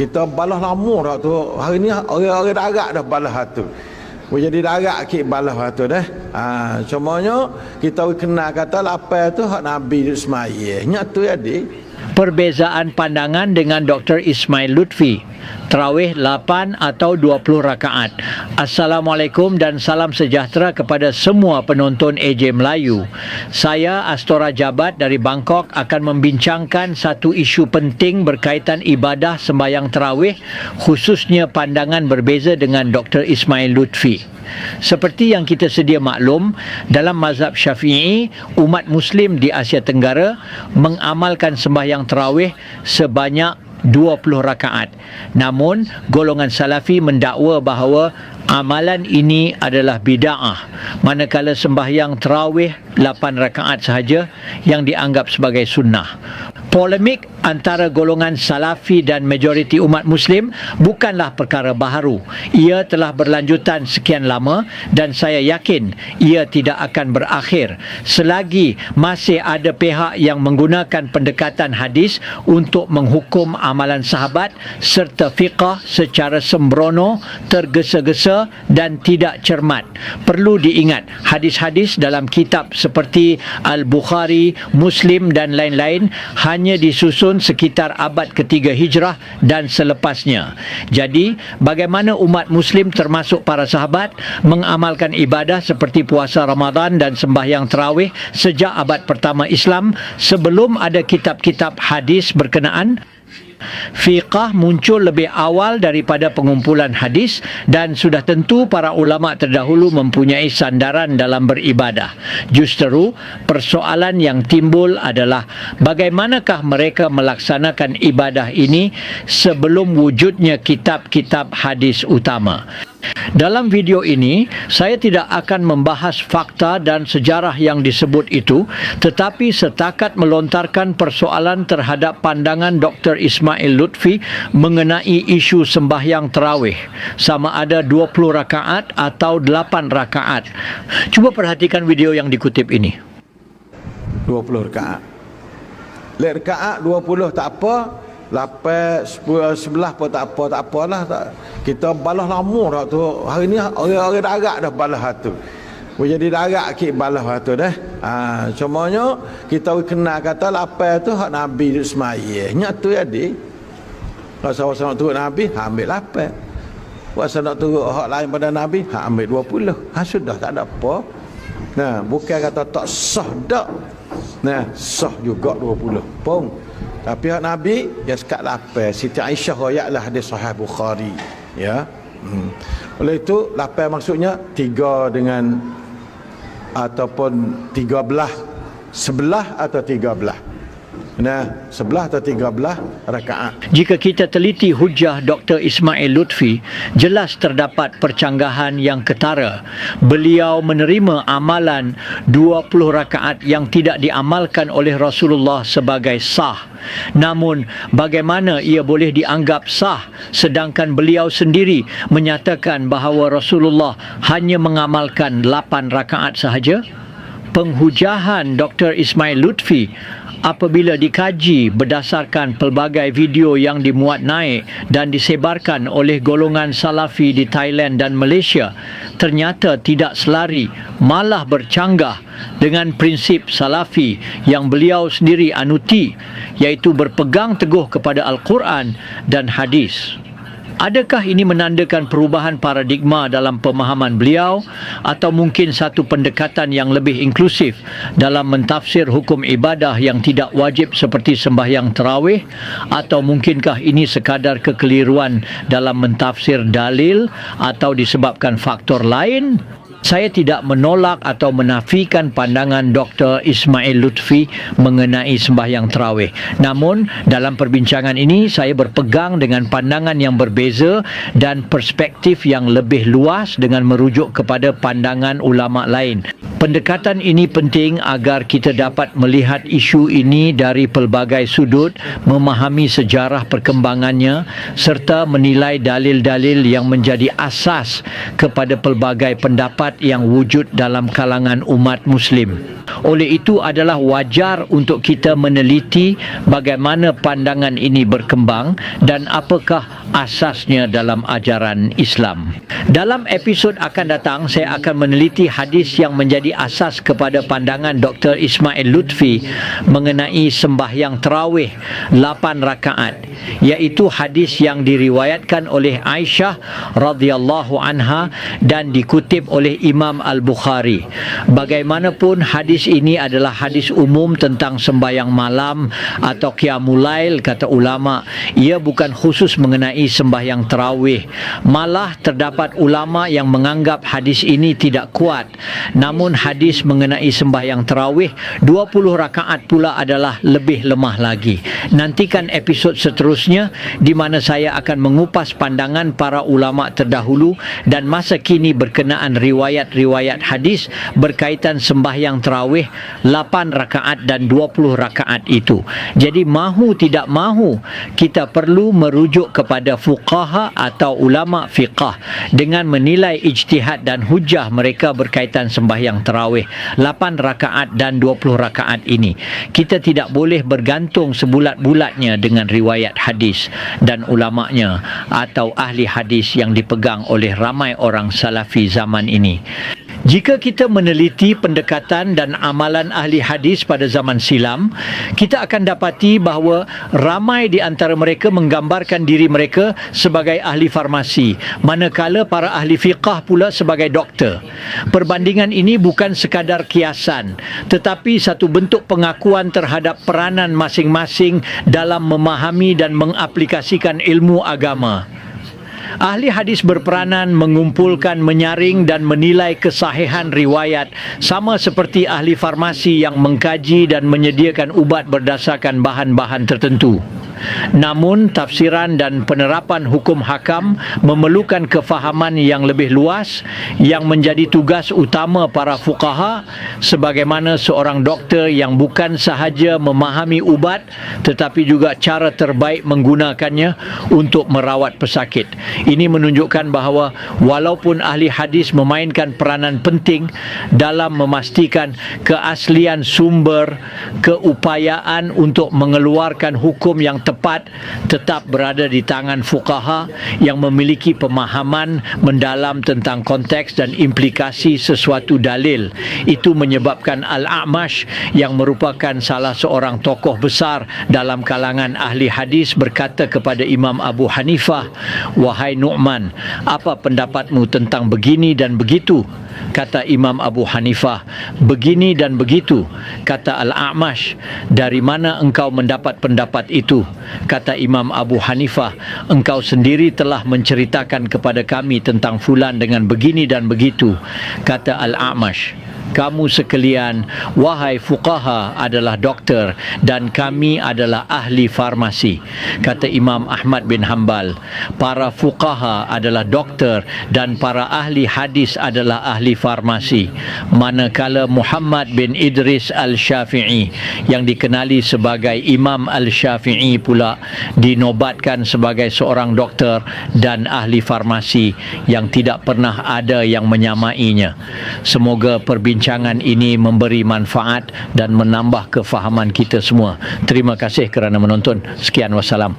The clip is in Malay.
kita balas lama dah tu hari ni orang-orang darat dah balas tu jadi darat ke balas tu dah ha, semuanya kita kenal kata lapar tu hak Nabi Ismail nyak tu ya dik perbezaan pandangan dengan Dr. Ismail Lutfi. Terawih 8 atau 20 rakaat. Assalamualaikum dan salam sejahtera kepada semua penonton AJ Melayu. Saya Astora Jabat dari Bangkok akan membincangkan satu isu penting berkaitan ibadah sembahyang terawih khususnya pandangan berbeza dengan Dr. Ismail Lutfi. Seperti yang kita sedia maklum, dalam mazhab syafi'i, umat muslim di Asia Tenggara mengamalkan sembahyang terawih sebanyak 20 rakaat. Namun, golongan salafi mendakwa bahawa amalan ini adalah bid'ah. Manakala sembahyang terawih 8 rakaat sahaja yang dianggap sebagai sunnah. Polemik antara golongan salafi dan majoriti umat muslim bukanlah perkara baharu. Ia telah berlanjutan sekian lama dan saya yakin ia tidak akan berakhir selagi masih ada pihak yang menggunakan pendekatan hadis untuk menghukum amalan sahabat serta fiqah secara sembrono, tergesa-gesa dan tidak cermat. Perlu diingat hadis-hadis dalam kitab seperti Al-Bukhari, Muslim dan lain-lain hanya hanya disusun sekitar abad ketiga hijrah dan selepasnya. Jadi, bagaimana umat muslim termasuk para sahabat mengamalkan ibadah seperti puasa Ramadan dan sembahyang terawih sejak abad pertama Islam sebelum ada kitab-kitab hadis berkenaan Fiqah muncul lebih awal daripada pengumpulan hadis dan sudah tentu para ulama terdahulu mempunyai sandaran dalam beribadah. Justeru, persoalan yang timbul adalah bagaimanakah mereka melaksanakan ibadah ini sebelum wujudnya kitab-kitab hadis utama. Dalam video ini, saya tidak akan membahas fakta dan sejarah yang disebut itu, tetapi setakat melontarkan persoalan terhadap pandangan Dr. Ismail Lutfi mengenai isu sembahyang terawih, sama ada 20 rakaat atau 8 rakaat. Cuba perhatikan video yang dikutip ini. 20 rakaat. Lek rakaat 20 tak apa, lapan sebelah pun tak apa tak apalah tak. Kita balas lama dah tu. Hari ni orang-orang darat dah balas tu. Jadi darat ke balas tu dah. Ha, semuanya kita kenal kata lapan tu hak Nabi Ismail nyak tu ya di kalau saya nak turut Nabi ha, ambil lapan Puasa nak turut hak lain pada Nabi ha, ambil dua puluh. Ha, sudah tak ada apa. Nah bukan kata tak sah tak nah sah juga dua puluh. Pun tapi hak Nabi ya sekat lapar. Siti Aisyah royaklah hadis Sahih Bukhari. Ya. Hmm. Oleh itu lapar maksudnya tiga dengan ataupun tiga belah sebelah atau tiga belah. Nah, sebelah atau tiga belah rakaat. Jika kita teliti hujah Dr. Ismail Lutfi, jelas terdapat percanggahan yang ketara. Beliau menerima amalan 20 rakaat yang tidak diamalkan oleh Rasulullah sebagai sah. Namun, bagaimana ia boleh dianggap sah sedangkan beliau sendiri menyatakan bahawa Rasulullah hanya mengamalkan 8 rakaat sahaja? Penghujahan Dr. Ismail Lutfi apabila dikaji berdasarkan pelbagai video yang dimuat naik dan disebarkan oleh golongan salafi di Thailand dan Malaysia ternyata tidak selari malah bercanggah dengan prinsip salafi yang beliau sendiri anuti iaitu berpegang teguh kepada Al-Quran dan hadis. Adakah ini menandakan perubahan paradigma dalam pemahaman beliau atau mungkin satu pendekatan yang lebih inklusif dalam mentafsir hukum ibadah yang tidak wajib seperti sembahyang terawih? Atau mungkinkah ini sekadar kekeliruan dalam mentafsir dalil atau disebabkan faktor lain saya tidak menolak atau menafikan pandangan Dr. Ismail Lutfi mengenai sembahyang terawih. Namun, dalam perbincangan ini, saya berpegang dengan pandangan yang berbeza dan perspektif yang lebih luas dengan merujuk kepada pandangan ulama lain. Pendekatan ini penting agar kita dapat melihat isu ini dari pelbagai sudut, memahami sejarah perkembangannya serta menilai dalil-dalil yang menjadi asas kepada pelbagai pendapat pendapat yang wujud dalam kalangan umat muslim. Oleh itu adalah wajar untuk kita meneliti bagaimana pandangan ini berkembang dan apakah asasnya dalam ajaran Islam. Dalam episod akan datang saya akan meneliti hadis yang menjadi asas kepada pandangan Dr. Ismail Lutfi mengenai sembahyang tarawih 8 rakaat iaitu hadis yang diriwayatkan oleh Aisyah radhiyallahu anha dan dikutip oleh Imam Al-Bukhari. Bagaimanapun hadis ini adalah hadis umum tentang sembahyang malam atau qiyamul lail kata ulama, ia bukan khusus mengenai sembahyang tarawih. Malah terdapat ulama yang menganggap hadis ini tidak kuat. Namun hadis mengenai sembahyang tarawih 20 rakaat pula adalah lebih lemah lagi. Nantikan episod seterusnya di mana saya akan mengupas pandangan para ulama terdahulu dan masa kini berkenaan riwayat-riwayat hadis berkaitan sembahyang tarawih 8 rakaat dan 20 rakaat itu. Jadi mahu tidak mahu kita perlu merujuk kepada fuqaha atau ulama fiqah dengan menilai ijtihad dan hujah mereka berkaitan sembahyang tarawih 8 rakaat dan 20 rakaat ini. Kita tidak boleh bergantung sebulat-bulatnya dengan riwayat hadis dan ulamanya atau ahli hadis yang dipegang oleh ramai orang salafi zaman ini. Jika kita meneliti pendekatan dan amalan ahli hadis pada zaman silam, kita akan dapati bahawa ramai di antara mereka menggambarkan diri mereka sebagai ahli farmasi, manakala para ahli fiqah pula sebagai doktor. Perbandingan ini bukan sekadar kiasan, tetapi satu bentuk pengakuan terhadap peranan masing-masing dalam memahami dan mengaplikasikan ilmu agama. Ahli hadis berperanan mengumpulkan, menyaring dan menilai kesahihan riwayat sama seperti ahli farmasi yang mengkaji dan menyediakan ubat berdasarkan bahan-bahan tertentu. Namun tafsiran dan penerapan hukum hakam memerlukan kefahaman yang lebih luas yang menjadi tugas utama para fuqaha sebagaimana seorang doktor yang bukan sahaja memahami ubat tetapi juga cara terbaik menggunakannya untuk merawat pesakit. Ini menunjukkan bahawa walaupun ahli hadis memainkan peranan penting dalam memastikan keaslian sumber keupayaan untuk mengeluarkan hukum yang tepat tetap berada di tangan fuqaha yang memiliki pemahaman mendalam tentang konteks dan implikasi sesuatu dalil. Itu menyebabkan Al-A'mash yang merupakan salah seorang tokoh besar dalam kalangan ahli hadis berkata kepada Imam Abu Hanifah, "Wahai Nu'man, apa pendapatmu tentang begini dan begitu?" Kata Imam Abu Hanifah. Begini dan begitu kata Al-A'mash dari mana engkau mendapat pendapat itu? Kata Imam Abu Hanifah engkau sendiri telah menceritakan kepada kami tentang fulan dengan begini dan begitu kata Al-A'mash kamu sekalian wahai fuqaha adalah doktor dan kami adalah ahli farmasi kata Imam Ahmad bin Hanbal. Para fuqaha adalah doktor dan para ahli hadis adalah ahli farmasi. Manakala Muhammad bin Idris Al-Syafi'i yang dikenali sebagai Imam Al-Syafi'i pula dinobatkan sebagai seorang doktor dan ahli farmasi yang tidak pernah ada yang menyamainya. Semoga perbincangan perbincangan ini memberi manfaat dan menambah kefahaman kita semua. Terima kasih kerana menonton. Sekian wassalam.